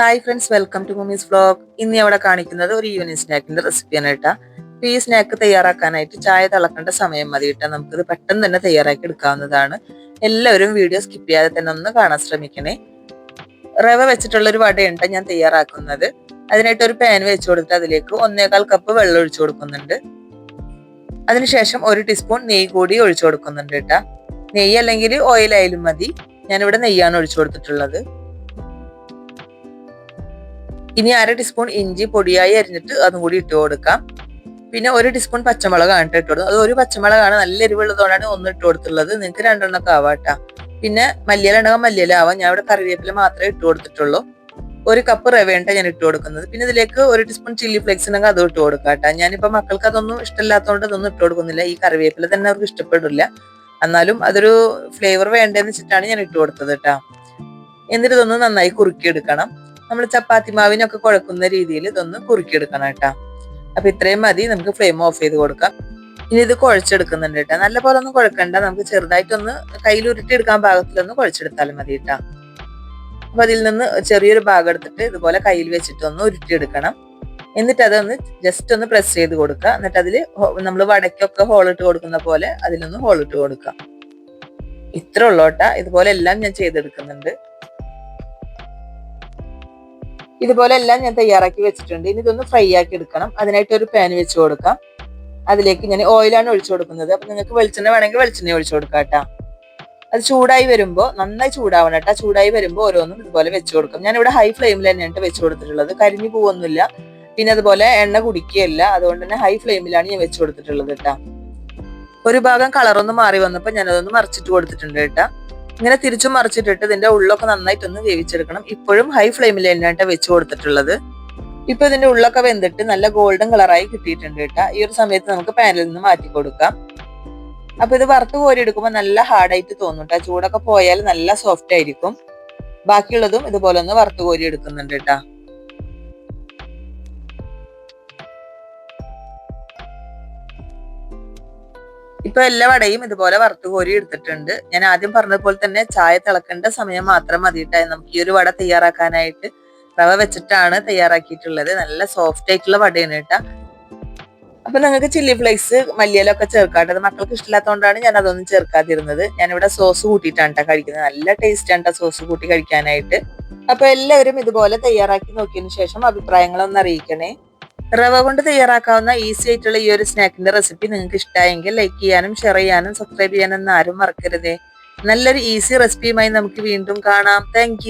Hi friends welcome to mummy's vlog ഇന്ന് അവിടെ കാണിക്കുന്നത് ഒരു ഈവനിങ് സ്നാക്കിന്റെ റെസിപ്പിയാണ് കേട്ടോ. ഈ സ്നാക്ക് തയ്യാറാക്കാനായിട്ട് ചായ തിളക്കേണ്ട സമയം മതി കേട്ടാ. നമുക്കിത് പെട്ടെന്ന് തന്നെ തയ്യാറാക്കി എടുക്കാവുന്നതാണ്. എല്ലാവരും വീഡിയോ സ്കിപ്പ് ചെയ്യാതെ തന്നെ ഒന്ന് കാണാൻ ശ്രമിക്കണേ. റവ വെച്ചിട്ടുള്ള ഒരു വടയുണ്ട് ഞാൻ തയ്യാറാക്കുന്നത്. അതിനായിട്ട് ഒരു പാൻ വെച്ച് കൊടുത്തിട്ട് അതിലേക്ക് ഒന്നേകാൽ കപ്പ് വെള്ളം ഒഴിച്ചു കൊടുക്കുന്നുണ്ട്. അതിനുശേഷം ഒരു ടീസ്പൂൺ നെയ്യ് കൂടി ഒഴിച്ചു കൊടുക്കുന്നുണ്ട് കേട്ടാ. നെയ്യ് അല്ലെങ്കിൽ ഓയിലായാലും മതി. ഞാനിവിടെ നെയ്യാണ് ഒഴിച്ചു കൊടുത്തിട്ടുള്ളത്. ഇനി അര ടീസ്പൂൺ ഇഞ്ചി പൊടിയായി അരിഞ്ഞിട്ട് അതും കൂടി ഇട്ട് കൊടുക്കാം. പിന്നെ ഒരു ടീസ്പൂൺ പച്ചമുളകാണ് ഇട്ട് കൊടുത്തത്. അത് ഒരു പച്ചമുളകാണ്. നല്ല എരിവുള്ളതുകൊണ്ടാണ് ഒന്ന് ഇട്ട് കൊടുത്തുള്ളത്. നിങ്ങൾക്ക് രണ്ടെണ്ണമൊക്കെ ആവാട്ടാ പിന്നെ മല്ലിയില ഉണ്ടെങ്കിൽ മല്ലിയില ആവാം. ഞാൻ ഇവിടെ കറിവേപ്പില മാത്രമേ ഇട്ട് കൊടുത്തിട്ടുള്ളൂ. ഒരു കപ്പ് റവേണ്ട ഞാൻ ഇട്ട് കൊടുക്കുന്നത്. പിന്നെ ഇതിലേക്ക് ഒരു ടീസ്പൂൺ ചില്ലി ഫ്ലേക്സ് ഉണ്ടെങ്കിൽ അതും ഇട്ട് കൊടുക്കാം കേട്ടോ. ഞാനിപ്പോ മക്കൾക്ക് അതൊന്നും ഇഷ്ടമില്ലാത്തതുകൊണ്ട് അതൊന്നും ഇട്ട് കൊടുക്കുന്നില്ല. ഈ കറിവേപ്പില തന്നെ അവർക്ക് ഇഷ്ടപ്പെടില്ല. എന്നാലും അതൊരു ഫ്ലേവർ വേണ്ടതെന്ന് വെച്ചിട്ടാണ് ഞാൻ ഇട്ട് കൊടുത്തത് കേട്ടോ. എന്നിട്ട് ഇതൊന്ന് നന്നായി കുറുക്കിയെടുക്കണം. നമ്മൾ ചപ്പാത്തി മാവിനൊക്കെ കുഴക്കുന്ന രീതിയിൽ ഇതൊന്ന് കുറുക്കിയെടുക്കണം കേട്ടോ. അപ്പൊ ഇത്രയും മതി നമുക്ക് ഫ്ലെയിം ഓഫ് ചെയ്ത് കൊടുക്കാം. ഇനി ഇത് കുഴച്ചെടുക്കുന്നുണ്ട് കേട്ടോ. നല്ല പോലെ ഒന്നും കുഴക്കണ്ട. നമുക്ക് ചെറുതായിട്ടൊന്ന് കയ്യിൽ ഉരുട്ടിയെടുക്കാൻ പാകത്തിലൊന്ന് കുഴച്ചെടുത്താലും മതി കേട്ടോ. അപ്പൊ അതിൽ നിന്ന് ചെറിയൊരു ഭാഗം എടുത്തിട്ട് ഇതുപോലെ കയ്യിൽ വെച്ചിട്ട് ഒന്ന് ഉരുട്ടിയെടുക്കണം. എന്നിട്ട് അതൊന്ന് ജസ്റ്റ് ഒന്ന് പ്രസ് ചെയ്ത് കൊടുക്കുക. എന്നിട്ട് അതിൽ നമ്മൾ വടക്കൊക്കെ ഹോൾ ഇട്ട് കൊടുക്കുന്ന പോലെ അതിലൊന്ന് ഹോൾ ഇട്ട് കൊടുക്കാം ഇത്ര ഉള്ളോട്ടാ ഇതുപോലെ എല്ലാം ഞാൻ ചെയ്തെടുക്കുന്നുണ്ട്. ഇതുപോലെ എല്ലാം ഞാൻ തയ്യാറാക്കി വെച്ചിട്ടുണ്ട്. ഇനി ഇതൊന്ന് ഫ്രൈ ആക്കി എടുക്കണം. അതിനായിട്ട് ഒരു പാൻ വെച്ച് കൊടുക്കാം. അതിലേക്ക് ഞാൻ ഓയിലാണ് ഒഴിച്ചു കൊടുക്കുന്നത്. അപ്പൊ നിങ്ങൾക്ക് വെളിച്ചെണ്ണ വേണമെങ്കിൽ വെളിച്ചെണ്ണ ഒഴിച്ചു കൊടുക്കാം കേട്ടോ. അത് ചൂടായി വരുമ്പോൾ നന്നായി ചൂടാവണം കേട്ടോ. ചൂടായി വരുമ്പോൾ ഓരോന്നും ഇതുപോലെ വെച്ച് ഞാൻ ഇവിടെ ഹൈ ഫ്ലെയിമിൽ തന്നെയാണ് വെച്ച് കൊടുത്തിട്ടുള്ളത്. കരിഞ്ഞു പോവൊന്നുമില്ല. പിന്നെ അതുപോലെ എണ്ണ കുടിക്കുകയല്ല. അതുകൊണ്ട് തന്നെ ഹൈ ഫ്ലെയിമിലാണ് ഞാൻ വെച്ച് കൊടുത്തിട്ടുള്ളത് കേട്ടോ. ഒരു ഭാഗം കളറൊന്ന് മാറി വന്നപ്പോൾ ഞാനതൊന്ന് മറിച്ചിട്ട് കൊടുത്തിട്ടുണ്ട് കേട്ടാ. ഇങ്ങനെ തിരിച്ചു മറിച്ചിട്ടിട്ട് ഇതിന്റെ ഉള്ളൊക്കെ നന്നായിട്ട് ഒന്ന് വേവിച്ചെടുക്കണം. ഇപ്പോഴും ഹൈ ഫ്ലെയിമിൽ തന്നെയാണ് വെച്ച് കൊടുത്തിട്ടുള്ളത്. ഇപ്പൊ ഇതിന്റെ ഉള്ളൊക്കെ വെന്തിട്ട് നല്ല ഗോൾഡൻ കളറായി കിട്ടിയിട്ടുണ്ട് കേട്ടാ. ഈ ഒരു സമയത്ത് നമുക്ക് പാനിൽ നിന്ന് മാറ്റി കൊടുക്കാം. അപ്പൊ ഇത് വറുത്ത് കോരി എടുക്കുമ്പോൾ നല്ല ഹാർഡായിട്ട് തോന്നും കേട്ടോ. ചൂടൊക്കെ പോയാൽ നല്ല സോഫ്റ്റ് ആയിരിക്കും. ബാക്കിയുള്ളതും ഇതുപോലെ ഒന്ന് വറുത്ത് കോരി എടുക്കുന്നുണ്ട് കേട്ടാ. ഇപ്പൊ എല്ലാ വടയും ഇതുപോലെ വറുത്ത് കോരി എടുത്തിട്ടുണ്ട്. ഞാൻ ആദ്യം പറഞ്ഞതുപോലെ തന്നെ ചായ തിളക്കേണ്ട സമയം മാത്രം മതിയിട്ടായി നമുക്ക് ഈ ഒരു വട തയ്യാറാക്കാനായിട്ട് റവ വെച്ചിട്ടാണ് തയ്യാറാക്കിയിട്ടുള്ളത്. നല്ല സോഫ്റ്റ് ആയിട്ടുള്ള വടയാണ് കേട്ടാ. അപ്പൊ നിങ്ങൾക്ക് ചില്ലി ഫ്ലേക്സ് മല്ലിയിലൊക്കെ ചേർക്കാട്ടത് മക്കൾക്ക് ഇഷ്ടമില്ലാത്തതുകൊണ്ടാണ് ഞാൻ അതൊന്നും ചേർക്കാതിരുന്നത്. ഞാനിവിടെ സോസ് കൂട്ടിയിട്ടാണ് കേട്ടോ കഴിക്കുന്നത്. നല്ല ടേസ്റ്റ് ആണ് സോസ് കൂട്ടി കഴിക്കാനായിട്ട്. അപ്പൊ എല്ലാവരും ഇതുപോലെ തയ്യാറാക്കി നോക്കിയതിനു ശേഷം അഭിപ്രായങ്ങളൊന്ന് അറിയിക്കണേ. റവ കൊണ്ട് തയ്യാറാക്കാവുന്ന ഈസി ആയിട്ടുള്ള ഈ ഒരു സ്നാക്കിന്റെ റെസിപ്പി നിങ്ങൾക്ക് ഇഷ്ടമായെങ്കിൽ ലൈക്ക് ചെയ്യാനും ഷെയർ ചെയ്യാനും സബ്സ്ക്രൈബ് ചെയ്യാനും ആരും മറക്കരുതേ. നല്ലൊരു ഈസി റെസിപ്പിയുമായി നമുക്ക് വീണ്ടും കാണാം. താങ്ക്